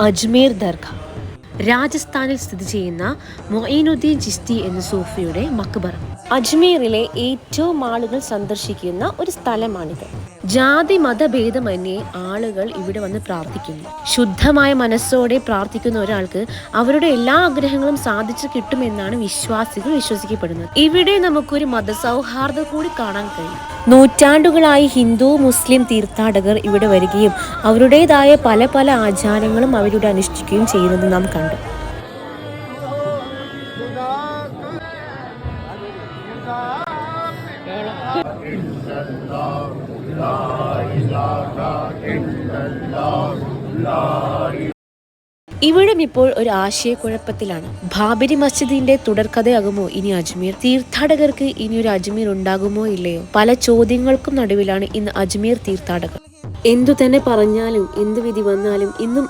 അജ്മീർ ദർഗ. രാജസ്ഥാനിൽ സ്ഥിതി ചെയ്യുന്ന മൊയ്നുദ്ദീൻ ചിസ്തി എന്ന സൂഫിയുടെ മക്ബർ അജ്മീറിലെ ഏറ്റവും ആളുകൾ സന്ദർശിക്കുന്ന ഒരു സ്ഥലമാണിത്. ജാതി മതഭേദമന്യേ ആളുകൾ ഇവിടെ വന്ന് പ്രാർത്ഥിക്കുന്നു. ശുദ്ധമായ മനസ്സോടെ പ്രാർത്ഥിക്കുന്ന ഒരാൾക്ക് അവരുടെ എല്ലാ ആഗ്രഹങ്ങളും സാധിച്ചു കിട്ടുമെന്നാണ് വിശ്വാസികൾ വിശ്വസിക്കപ്പെടുന്നത്. ഇവിടെ നമുക്കൊരു മതസൗഹാർദ്ദം കൂടി കാണാൻ കഴിയും. നൂറ്റാണ്ടുകളായി ഹിന്ദു മുസ്ലിം തീർത്ഥാടകർ ഇവിടെ വരികയും അവരുടേതായ പല പല ആചാരങ്ങളും അവരുടെ അനുഷ്ഠിക്കുകയും ചെയ്യുന്നത് നാം കണ്ടു. ഇവിടം ഇപ്പോൾ ഒരു ആശയക്കുഴപ്പത്തിലാണ്. ബാബരി മസ്ജിദിന്റെ തുടർക്കഥയാകുമോ ഇനി അജ്മീർ? തീർത്ഥാടകർക്ക് ഇനി ഒരു അജ്മീർ ഉണ്ടാകുമോ ഇല്ലയോ? പല ചോദ്യങ്ങൾക്കും നടുവിലാണ് ഇന്ന് അജ്മീർ തീർത്ഥാടകർ. എന്തു തന്നെ പറഞ്ഞാലും എന്ത് വിധി വന്നാലും ഇന്നും